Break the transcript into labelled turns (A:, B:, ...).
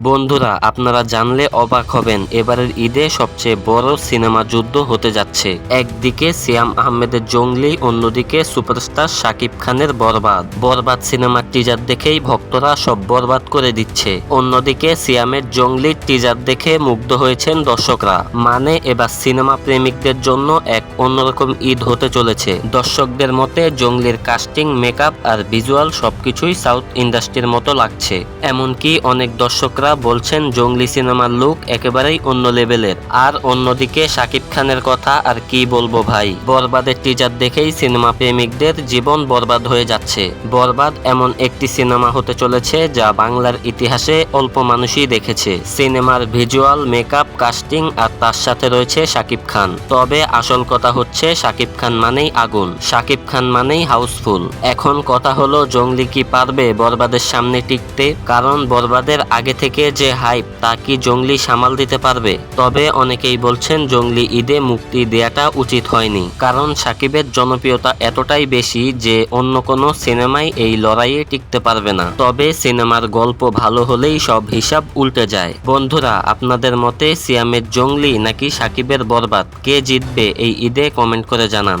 A: বন্ধুরা, আপনারা জানলে অবাক হবেন, এবারের ঈদে সবচেয়ে বড় সিনেমা যুদ্ধ হতে যাচ্ছে। একদিকে সিয়াম আহমেদের জঙ্গলি, অন্যদিকে সুপারস্টার শাকিব খানের বরবাদ। বরবাদ সিনেমার টিজার দেখেই ভক্তরা সব বরবাদ করে দিচ্ছে। অন্যদিকে সিয়ামের জঙ্গলি টিজার দেখে মুগ্ধ হয়েছেন দর্শকরা। মানে এবার সিনেমা প্রেমিকদের জন্য এক অন্যরকম ঈদ হতে চলেছে। দর্শকদের মতে, জঙ্গলির কাস্টিং মেকআপ আর ভিজুয়াল সবকিছুই সাউথ ইন্ডাস্ট্রির মতো লাগছে। এমনকি অনেক দর্শকরা বলছেন, জঙ্গলি সিনেমার লুক একেবারেই অন্য লেভেলের। আর অন্যদিকে শাকিব খানের কথা আর কি বলব ভাই? বরবাদের টিজার দেখেই সিনেমা প্রেমিকদের জীবন বরবাদ হয়ে যাচ্ছে। বরবাদ এমন একটি সিনেমা হতে চলেছে যা বাংলার ইতিহাসে অল্প মানুষই দেখেছে। সিনেমার ভিজুয়াল, মেকআপ, কাস্টিং আর তার সাথে রয়েছে শাকিব খান। তবে আসল কথা হচ্ছে, শাকিব খান মানেই আগুন। শাকিব খান মানেই হাউসফুল। এখন কথা হলো, জঙ্গলি কি পারবে বরবাদের সামনে টিকতে? কারণ বরবাদের আগে থেকে যে হাইপ, তা কি জঙ্গলি সামাল দিতে পারবে? তবে অনেকেই বলছেন জঙ্গলি ঈদে মুক্তি দেয়াটা উচিত হয়নি। কারণ সাকিবের জনপ্রিয়তা এতটাই বেশি যে অন্য কোনো সিনেমায় এই লড়াইয়ে টিকতে পারবে না। তবে সিনেমার গল্প ভালো হলেই সব হিসাব উল্টে যায়। বন্ধুরা, আপনাদের মতে সিয়ামের জঙ্গলি নাকি সাকিবের বরবাদ? কে জিতবে এই ঈদে কমেন্ট করে জানান।